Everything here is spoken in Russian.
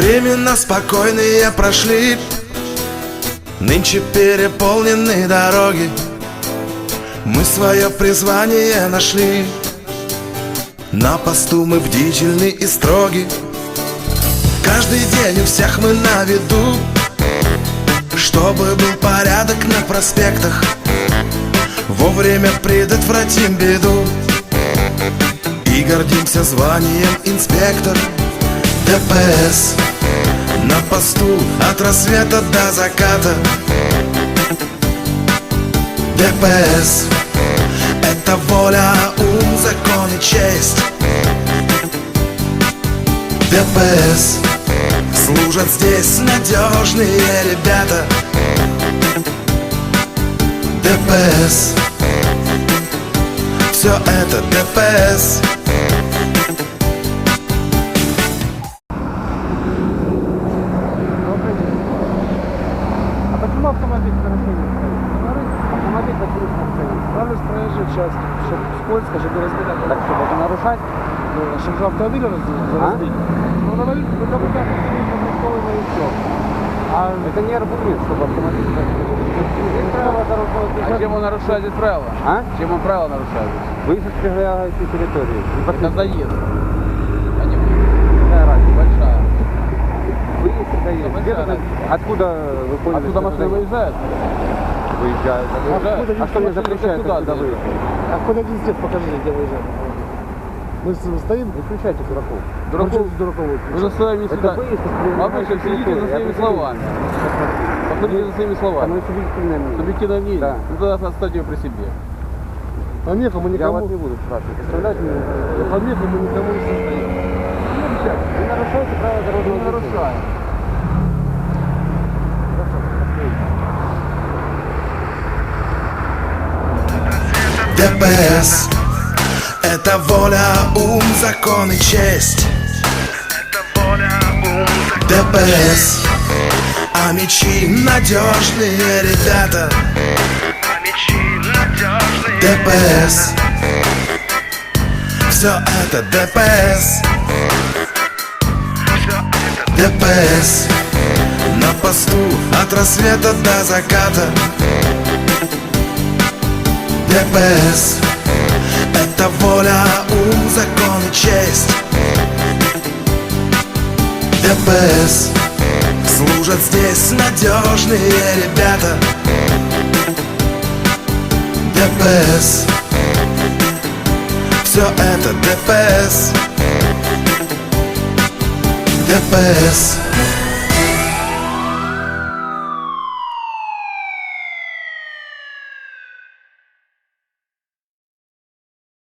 Временно спокойные прошли. Нынче переполнены дороги. Мы свое призвание нашли. На посту мы бдительны и строги. Каждый день у всех мы на виду. Чтобы был порядок на проспектах. Вовремя предотвратим беду. И гордимся званием инспектор ДПС На посту от рассвета до заката. ДПС Это воля, ум, закон и честь. ДПС Служат здесь надежные ребята. ДПС Все это ДПС автомобиль в нарушении стоит? Автомобиль на нарушении. Надо ж проезжать часто, чтобы скользко, чтобы разбирать. Так что, даже нарушать? Ну, чтобы автомобиль А? разбить. Ну, говорит, как бы так, протоколы на все. А это не аргумент, чтобы автомобиль А чем он нарушает здесь правила? А? Чем он правила нарушает? Выезд с территории. Это заезд. А не выезд. Какая разница? Большая. Выезд и заезд. Да, Где большая тут- Откуда вы поняли? Откуда машины это выезжают? Выезжают. Выезжают. А что мне запрещает Куда отсюда ты? выехать? А куда везде покажи, где выезжать. Мы стоим, Выключайте дураков. Дураков, он дураков вы за своими Это выезд из Обычно следите за своими словами. Подходите за своими Оно словами. и субъективное мнение. Субъективное мнение. Да. Ну тогда оставьте его при себе. помеху мы Я вас никому, не буду спрашивать. Оставляйте меня. помеху мы никому не состоим. Вы нарушаете правила дорожного движения. нарушаем. ДПС Это воля, ум, закон и честь. ДПС А мечи надежные ребята. ДПС Все это ДПС ДПС На посту от рассвета до заката ДПС Это воля, ум, закон и честь. ДПС Служат здесь надежные ребята. ДПС Все это ДПС ДПС